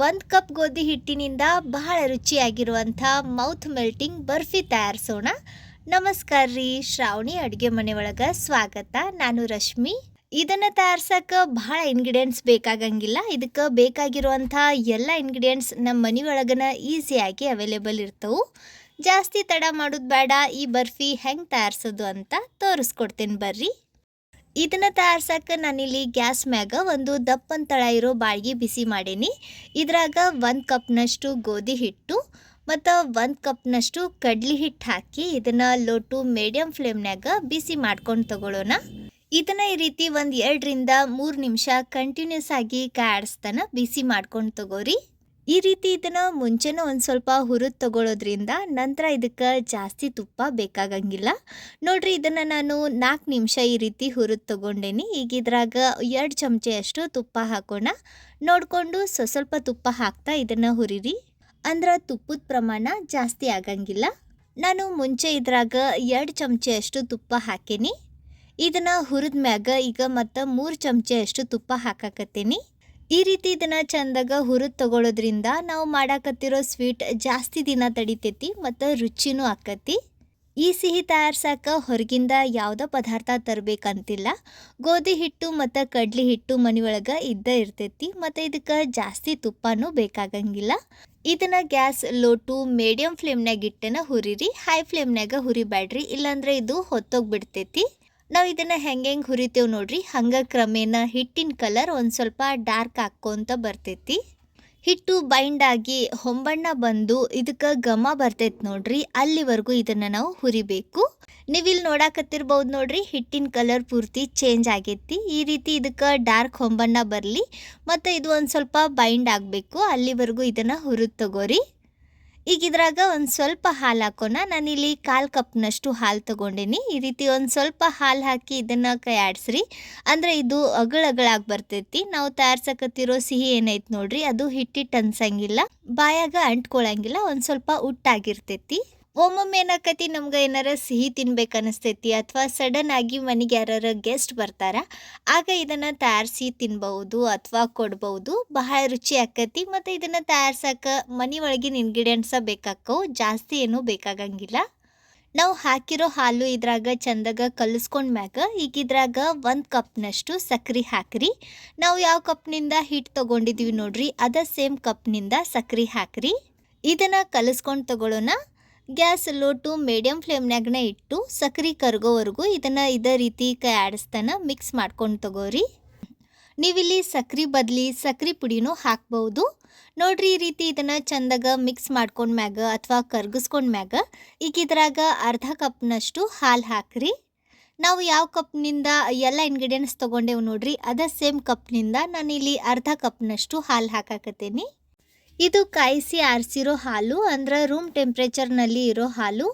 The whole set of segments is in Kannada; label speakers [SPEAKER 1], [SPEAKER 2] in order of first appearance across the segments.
[SPEAKER 1] ಒಂದು ಕಪ್ ಗೋಧಿ ಹಿಟ್ಟಿನಿಂದ ಬಹಳ ರುಚಿಯಾಗಿರುವಂಥ ಮೌತ್ ಮೆಲ್ಟಿಂಗ್ ಬರ್ಫಿ ತಯಾರಿಸೋಣ. ನಮಸ್ಕಾರ ರೀ, ಶ್ರಾವಣಿ ಅಡುಗೆ ಮನೆ ಒಳಗೆ ಸ್ವಾಗತ. ನಾನು ರಶ್ಮಿ. ಇದನ್ನು ತಯಾರ್ಸಕ್ಕೆ ಬಹಳ ಇಂಗ್ರೀಡಿಯೆಂಟ್ಸ್ ಬೇಕಾಗಂಗಿಲ್ಲ. ಇದಕ್ಕೆ ಬೇಕಾಗಿರುವಂಥ ಎಲ್ಲ ಇಂಗ್ರೀಡಿಯೆಂಟ್ಸ್ ನಮ್ಮ ಮನೆ ಒಳಗನ ಈಸಿಯಾಗಿ ಅವೈಲೇಬಲ್ ಇರ್ತವೆ. ಜಾಸ್ತಿ ತಡ ಮಾಡೋದು ಬೇಡ, ಈ ಬರ್ಫಿ ಹೆಂಗೆ ತಯಾರಿಸೋದು ಅಂತ ತೋರಿಸ್ಕೊಡ್ತೀನಿ ಬರ್ರಿ. ಇದನ್ನ ತಯಾರ್ಸಕ್ಕೆ ನಾನಿಲ್ಲಿ ಗ್ಯಾಸ್ ಮ್ಯಾಗ ಒಂದು ದಪ್ಪನ ತಳ ಇರೋ ಬಾಳ್ಗಿ ಬಿಸಿ ಮಾಡೀನಿ. ಇದ್ರಾಗ ಒಂದು ಕಪ್ನಷ್ಟು ಗೋಧಿ ಹಿಟ್ಟು ಮತ್ತು ಒಂದು ಕಪ್ನಷ್ಟು ಕಡ್ಲಿ ಹಿಟ್ಟು ಹಾಕಿ ಇದನ್ನು ಲೋ ಟು ಮೀಡಿಯಂ ಫ್ಲೇಮ್ನ್ಯಾಗ ಬಿಸಿ ಮಾಡ್ಕೊಂಡು ತಗೊಳ್ಳೋಣ ಇದನ್ನ ಈ ರೀತಿ ಒಂದು ಎರಡರಿಂದ ಮೂರು ನಿಮಿಷ ಕಂಟಿನ್ಯೂಸ್ ಆಗಿ ಕಾಡಿಸ್ತಾನ ಬಿಸಿ ಮಾಡ್ಕೊಂಡು ತಗೋರಿ. ಈ ರೀತಿ ಇದನ್ನು ಮುಂಚೆನೂ ಒಂದು ಸ್ವಲ್ಪ ಹುರಿದು ತಗೊಳ್ಳೋದ್ರಿಂದ ನಂತರ ಇದಕ್ಕೆ ಜಾಸ್ತಿ ತುಪ್ಪ ಬೇಕಾಗಂಗಿಲ್ಲ. ನೋಡ್ರಿ ಇದನ್ನ ನಾನು ನಾಲ್ಕು ನಿಮಿಷ ಈ ರೀತಿ ಹುರಿದು ತಗೊಂಡೇನಿ. ಈಗ ಇದ್ರಾಗ ಎರಡು ಚಮಚೆಯಷ್ಟು ತುಪ್ಪ ಹಾಕೋಣ. ನೋಡಿಕೊಂಡು ಸ್ವಸ್ವಲ್ಪ ತುಪ್ಪ ಹಾಕ್ತಾ ಇದನ್ನು ಹುರಿರಿ. ಅಂದ್ರೆ ತುಪ್ಪದ ಪ್ರಮಾಣ ಜಾಸ್ತಿ ಆಗಂಗಿಲ್ಲ. ನಾನು ಮುಂಚೆ ಇದ್ರಾಗ ಎರಡು ಚಮಚೆಯಷ್ಟು ತುಪ್ಪ ಹಾಕೇನಿ. ಇದನ್ನ ಹುರಿದ ಮ್ಯಾಗ ಈಗ ಮತ್ತು ಮೂರು ಚಮಚೆಯಷ್ಟು ತುಪ್ಪ ಹಾಕಾಕತ್ತೀನಿ. ಈ ರೀತಿ ಇದನ್ನು ಚಂದಾಗ ಹುರಿದು ತಗೊಳ್ಳೋದ್ರಿಂದ ನಾವು ಮಾಡಾಕತ್ತಿರೋ ಸ್ವೀಟ್ ಜಾಸ್ತಿ ದಿನ ತಡಿತೈತಿ ಮತ್ತು ರುಚಿನೂ ಆಕತಿ. ಈ ಸಿಹಿ ತಯಾರ್ಸಕ್ಕೆ ಹೊರಗಿಂದ ಯಾವುದೋ ಪದಾರ್ಥ ತರಬೇಕಂತಿಲ್ಲ. ಗೋಧಿ ಹಿಟ್ಟು ಮತ್ತು ಕಡ್ಲಿ ಹಿಟ್ಟು ಮನೆಯೊಳಗೆ ಇದ್ದೇ ಇರ್ತೈತಿ ಮತ್ತು ಇದಕ್ಕೆ ಜಾಸ್ತಿ ತುಪ್ಪನೂ ಬೇಕಾಗಂಗಿಲ್ಲ. ಇದನ್ನು ಗ್ಯಾಸ್ ಲೋ ಟು ಮೀಡಿಯಂ ಫ್ಲೇಮ್ನಾಗ ಇಟ್ಟನ ಹುರಿರಿ, ಹೈ ಫ್ಲೇಮ್ನಾಗ ಹುರಿಬ್ಯಾಡ್ರಿ ಇಲ್ಲಾಂದ್ರೆ ಇದು ಹೊತ್ತೋಗ್ಬಿಡ್ತೈತಿ. ನಾವು ಇದನ್ನ ಹೆಂಗೆ ಹೆಂಗೆ ಹುರಿತೇವೆ ನೋಡ್ರಿ? ಹಂಗೆ ಕ್ರಮೇಣ ಹಿಟ್ಟಿನ ಕಲರ್ ಒಂದು ಸ್ವಲ್ಪ ಡಾರ್ಕ್ ಹಾಕ್ಕೊಂತ ಬರ್ತೈತಿ. ಹಿಟ್ಟು ಬೈಂಡ್ ಆಗಿ ಹೊಂಬಣ್ಣ ಬಂದು ಇದಕ್ಕೆ ಘಮ ಬರ್ತೈತೆ ನೋಡ್ರಿ. ಅಲ್ಲಿವರೆಗೂ ಇದನ್ನ ನಾವು ಹುರಿಬೇಕು. ನೀವಿಲ್ಲಿ ನೋಡಾಕತ್ತಿರ್ಬೋದು ನೋಡ್ರಿ, ಹಿಟ್ಟಿನ ಕಲರ್ ಪೂರ್ತಿ ಚೇಂಜ್ ಆಗೈತಿ. ಈ ರೀತಿ ಇದಕ್ಕೆ ಡಾರ್ಕ್ ಹೊಂಬಣ್ಣ ಬರಲಿ. ಮತ್ತು ಇದು ಒಂದು ಸ್ವಲ್ಪ ಬೈಂಡ್ ಆಗಬೇಕು. ಅಲ್ಲಿವರೆಗೂ ಇದನ್ನು ಹುರಿದು ತಗೋರಿ. ಈಗ ಇದ್ರಾಗ ಒಂದು ಸ್ವಲ್ಪ ಹಾಲು ಹಾಕೋಣ. ನಾನಿಲ್ಲಿ ಕಾಲು ಕಪ್ನಷ್ಟು ಹಾಲು ತೊಗೊಂಡೇನಿ. ಈ ರೀತಿ ಒಂದು ಸ್ವಲ್ಪ ಹಾಲು ಹಾಕಿ ಇದನ್ನು ಕೈ ಆಡ್ಸ್ರಿ ಅಂದರೆ ಇದು ಅಗಳಗಳಾಗಿ ಬರ್ತೈತಿ. ನಾವು ತಯಾರ್ಸಕತ್ತಿರೋ ಸಿಹಿ ಏನೈತೆ ನೋಡ್ರಿ, ಅದು ಹಿಟ್ಟಿಟ್ಟು ಅನ್ಸಂಗಿಲ್ಲ. ಬಾಯಾಗ ಅಂಟ್ಕೊಳಂಗಿಲ್ಲ, ಒಂದು ಸ್ವಲ್ಪ ಉಟ್ಟಾಗಿರ್ತೈತಿ. ಒಮ್ಮೊಮ್ಮೆ ಏನಾಕತಿ? ನಮ್ಗೆ ಏನಾರ ಸಿಹಿ ತಿನ್ಬೇಕು ಅನಿಸ್ತೈತಿ ಅಥವಾ ಸಡನ್ ಆಗಿ ಮನೆಗೆ ಯಾರು ಗೆಸ್ಟ್ ಬರ್ತಾರ, ಆಗ ಇದನ್ನು ತಯಾರಿಸಿ ತಿನ್ಬಹುದು ಅಥವಾ ಕೊಡ್ಬಹುದು ಬಹಳ ರುಚಿ ಆಕತಿ ಮತ್ತು ಇದನ್ನು ತಯಾರ್ಸಕ್ಕೆ ಮನೆ ಒಳಗಿನ ಇಂಗ್ರೀಡಿಯೆಂಟ್ಸ ಬೇಕಾಕ್ಕವು, ಜಾಸ್ತಿ ಏನೂ ಬೇಕಾಗಂಗಿಲ್ಲ. ನಾವು ಹಾಕಿರೋ ಹಾಲು ಇದ್ರಾಗ ಚಂದಾಗ ಮ್ಯಾಗ, ಈಗ ಇದ್ರಾಗ ಒಂದು ಕಪ್ನಷ್ಟು ಸಕ್ರೆ ಹಾಕ್ರಿ. ನಾವು ಯಾವ ಕಪ್ನಿಂದ ಹಿಟ್ಟು ತೊಗೊಂಡಿದ್ದೀವಿ ನೋಡ್ರಿ, ಅದ ಸೇಮ್ ಕಪ್ನಿಂದ ಸಕ್ರೆ ಹಾಕ್ರಿ. ಇದನ್ನು ಕಲಿಸ್ಕೊಂಡು ತಗೊಳ್ಳೋಣ ಗ್ಯಾಸ್ ಲೋ ಟು ಮೀಡಿಯಂ ಫ್ಲೇಮ್ನಾಗನೇ ಇಟ್ಟು ಸಕ್ರೆ ಕರ್ಗೋವರೆಗೂ ಇದನ್ನು ಇದೇ ರೀತಿ ಕೈ ಆಡಿಸ್ತಾನ ಮಿಕ್ಸ್ ಮಾಡ್ಕೊಂಡು ತಗೋರಿ. ನೀವಿಲ್ಲಿ ಸಕ್ರೆ ಬದಲಿ ಸಕ್ರೆ ಪುಡಿನೂ ಹಾಕ್ಬೋದು. ನೋಡ್ರಿ ಈ ರೀತಿ ಇದನ್ನು ಚಂದಾಗ ಮಿಕ್ಸ್ ಮಾಡ್ಕೊಂಡ್ ಮ್ಯಾಗ ಅಥವಾ ಕರ್ಗಿಸ್ಕೊಂಡ್ ಮ್ಯಾಗ ಈಗ ಇದ್ರಾಗ ಅರ್ಧ ಕಪ್ನಷ್ಟು ಹಾಲು ಹಾಕ್ರಿ. ನಾವು ಯಾವ ಕಪ್ನಿಂದ ಎಲ್ಲ ಇಂಗ್ರೀಡಿಯೆಂಟ್ಸ್ ತೊಗೊಂಡೇವು ನೋಡ್ರಿ ಅದೇ ಸೇಮ್ ಕಪ್ನಿಂದ ನಾನಿಲ್ಲಿ ಅರ್ಧ ಕಪ್ನಷ್ಟು ಹಾಲು ಹಾಕಾಕತ್ತೇನಿ. ಇದು ಕಾಯಿಸಿ ಆರಿಸಿರೋ ಹಾಲು, ಅಂದ್ರೆ ರೂಮ್ ಟೆಂಪ್ರೇಚರ್ನಲ್ಲಿ ಇರೋ ಹಾಲು.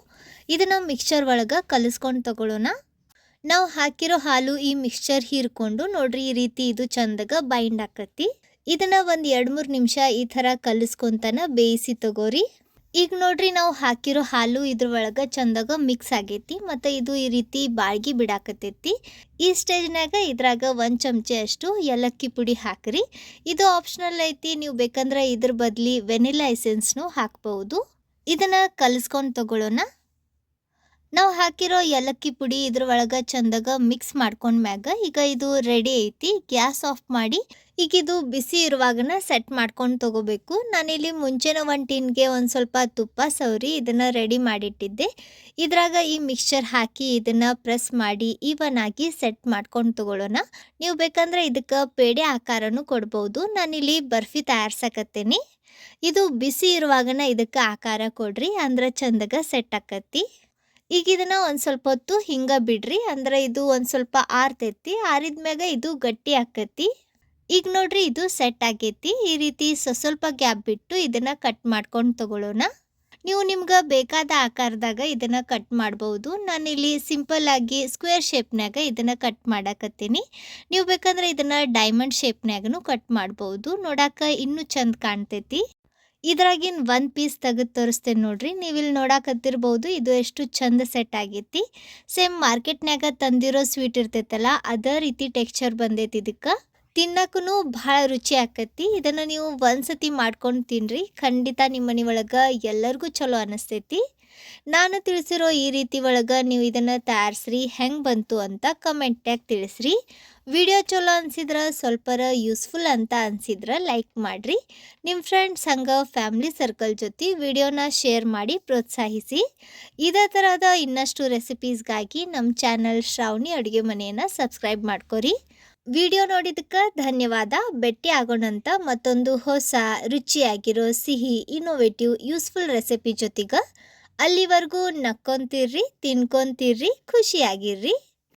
[SPEAKER 1] ಇದನ್ನು ಮಿಕ್ಸ್ಚರ್ ಒಳಗೆ ಕಲಿಸ್ಕೊಂಡು ತಗೊಳ್ಳೋಣ ನಾವು ಹಾಕಿರೋ ಹಾಲು ಈ ಮಿಕ್ಸ್ಚರ್ ಹೀರ್ಕೊಂಡು ನೋಡ್ರಿ ಈ ರೀತಿ ಇದು ಚಂದಾಗ ಬೈಂಡ್ ಆಕತಿ. ಇದನ್ನ ಒಂದು ಎರಡು ಮೂರು ನಿಮಿಷ ಈ ಥರ ಕಲಿಸ್ಕೊಂತನ ಬೇಯಿಸಿ ತಗೋರಿ. ಈಗ ನೋಡ್ರಿ ನಾವು ಹಾಕಿರೋ ಹಾಲು ಇದ್ರ ಒಳಗೆ ಚಂದಾಗ ಮಿಕ್ಸ್ ಆಗೈತಿ, ಮತ್ತು ಇದು ಈ ರೀತಿ ಬಾಳ್ಗಿ ಬಿಡಾಕತೈತಿ ಈ ಸ್ಟೇಜ್ನಾಗ ಇದ್ರಾಗ ಒಂದು ಚಮಚೆ ಅಷ್ಟು ಏಲಕ್ಕಿ ಪುಡಿ ಹಾಕ್ರಿ. ಇದು ಆಪ್ಷನಲ್ ಐತಿ, ನೀವು ಬೇಕಂದ್ರೆ ಇದ್ರ ಬದಲಿ ವೆನಿಲಾ ಎಸೆನ್ಸ್ನು ಹಾಕ್ಬೋದು. ಇದನ್ನು ಕಲಿಸ್ಕೊಂಡು ತಗೊಳ್ಳೋಣ ನಾವು ಹಾಕಿರೋ ಏಲಕ್ಕಿ ಪುಡಿ ಇದ್ರ ಒಳಗೆ ಚಂದಾಗ ಮಿಕ್ಸ್ ಮಾಡ್ಕೊಂಡ್ ಮ್ಯಾಗ ಈಗ ಇದು ರೆಡಿ ಐತಿ. ಗ್ಯಾಸ್ ಆಫ್ ಮಾಡಿ ಈಗ ಇದು ಬಿಸಿ ಇರುವಾಗನ ಸೆಟ್ ಮಾಡ್ಕೊಂಡು ತಗೋಬೇಕು. ನಾನಿಲ್ಲಿ ಮುಂಚೆನ ಒಂದು ಟಿನ್ಗೆ ಒಂದು ಸ್ವಲ್ಪ ತುಪ್ಪ ಸವರಿ ಇದನ್ನು ರೆಡಿ ಮಾಡಿಟ್ಟಿದ್ದೆ. ಇದ್ರಾಗ ಈ ಮಿಕ್ಸ್ಚರ್ ಹಾಕಿ ಇದನ್ನು ಪ್ರೆಸ್ ಮಾಡಿ ಈವನ್ ಆಗಿ ಸೆಟ್ ಮಾಡ್ಕೊಂಡು ತಗೊಳ್ಳೋಣ ನೀವು ಬೇಕಂದ್ರೆ ಇದಕ್ಕೆ ಪೇಡೆ ಆಕಾರನೂ ಕೊಡ್ಬೋದು. ನಾನಿಲ್ಲಿ ಬರ್ಫಿ ತಯಾರಿಸಕತ್ತೇನೆ. ಇದು ಬಿಸಿ ಇರುವಾಗನ ಇದಕ್ಕೆ ಆಕಾರ ಕೊಡ್ರಿ. ಅಂದ್ರೆ ಚಂದಾಗ ಸೆಟ್ ಆಕತಿ ಈಗ ಇದನ್ನ ಒಂದು ಸ್ವಲ್ಪ ಹೊತ್ತು ಹಿಂಗೆ ಬಿಡ್ರಿ. ಅಂದ್ರೆ ಇದು ಒಂದು ಸ್ವಲ್ಪ ಆರ್ತೈತಿ. ಆರಿದ್ಮ್ಯಾಗ ಇದು ಗಟ್ಟಿ ಆಕತಿ. ಈಗ ನೋಡ್ರಿ ಇದು ಸೆಟ್ ಆಗೈತಿ. ಈ ರೀತಿ ಸ್ವಸ್ವಲ್ಪ ಗ್ಯಾಪ್ ಬಿಟ್ಟು ಇದನ್ನ ಕಟ್ ಮಾಡ್ಕೊಂಡು ತಗೊಳ್ಳೋಣ ನೀವು ನಿಮ್ಗೆ ಬೇಕಾದ ಆಕಾರದಾಗ ಇದನ್ನ ಕಟ್ ಮಾಡ್ಬೋದು. ಸಿಂಪಲ್ ಆಗಿ ಸ್ಕ್ವೇರ್ ಶೇಪ್ನಾಗ ಇದನ್ನ ಕಟ್ ಮಾಡಕತ್ತೀನಿ. ನೀವು ಬೇಕಂದ್ರೆ ಇದನ್ನ ಡೈಮಂಡ್ ಶೇಪ್ನಾಗೂ ಕಟ್ ಮಾಡ್ಬೋದು. ನೋಡಾಕ ಇನ್ನೂ ಚಂದ ಕಾಣ್ತೈತಿ. ಇದ್ರಾಗಿನ್ ಒಂದು ಪೀಸ್ ತೆಗೆದು ತೋರಿಸ್ತೇನೆ ನೋಡ್ರಿ. ನೀವು ಇಲ್ಲಿ ನೋಡಾಕತ್ತಿರ್ಬೋದು ಇದು ಎಷ್ಟು ಚಂದ ಸೆಟ್ ಆಗೈತಿ. ಸೇಮ್ ಮಾರ್ಕೆಟ್ನ್ಯಾಗ ತಂದಿರೋ ಸ್ವೀಟ್ ಇರ್ತೈತಲ್ಲ, ಅದೇ ರೀತಿ ಟೆಕ್ಸ್ಚರ್ ಬಂದೈತಿ ಇದಕ್ಕೆ. ತಿನ್ನಕ್ಕೂ ಭಾಳ ರುಚಿ ಆಕತಿ. ಇದನ್ನು ನೀವು ಒಂದ್ಸತಿ ಮಾಡ್ಕೊಂಡು ತಿನ್ನಿರಿ ಖಂಡಿತ ನಿಮ್ಮ ಮನೆ ಒಳಗೆ ಎಲ್ಲರಿಗೂ ಚಲೋ ಅನ್ನಿಸ್ತೈತಿ ನಾನು ತಿಳಿಸಿರೋ ಈ ರೀತಿ ಒಳಗೆ ನೀವು ಇದನ್ನು ತಯಾರಿಸ್ರಿ, ಹೆಂಗೆ ಬಂತು ಅಂತ ಕಮೆಂಟ್ಯಾಗ ತಿಳಿಸ್ರಿ. ವಿಡಿಯೋ ಚಲೋ ಅನಿಸಿದ್ರೆ ಸ್ವಲ್ಪರ ಯೂಸ್ಫುಲ್ ಅಂತ ಅನಿಸಿದ್ರೆ ಲೈಕ್ ಮಾಡಿರಿ. ನಿಮ್ಮ ಫ್ರೆಂಡ್ಸ್ ಹಂಗೆ ಫ್ಯಾಮ್ಲಿ ಸರ್ಕಲ್ ಜೊತೆ ವಿಡಿಯೋನ ಶೇರ್ ಮಾಡಿ ಪ್ರೋತ್ಸಾಹಿಸಿ. ಇದೇ ಥರದ ಇನ್ನಷ್ಟು ರೆಸಿಪೀಸ್ಗಾಗಿ ನಮ್ಮ ಚಾನಲ್ ಶ್ರಾವಣಿ ಅಡುಗೆ ಮನೆಯನ್ನು ಸಬ್ಸ್ಕ್ರೈಬ್ ಮಾಡ್ಕೊರಿ. ವಿಡಿಯೋ ನೋಡಿದ್ದಕ್ಕೆ ಧನ್ಯವಾದ. ಭೇಟಿ ಆಗೋಣಂತ ಮತ್ತೊಂದು ಹೊಸ, ರುಚಿಯಾಗಿರೋ ಸಿಹಿ ಇನ್ನೋವೇಟಿವ್ ಯೂಸ್ಫುಲ್ ರೆಸಿಪಿ ಜೊತೆಗೆ ಅಲ್ಲಿವರೆಗೂ ನಕ್ಕೊಂತಿರ್ರಿ ತಿನ್ಕೊಂತಿರ್ರಿ ಖುಷಿಯಾಗಿರ್ರಿ.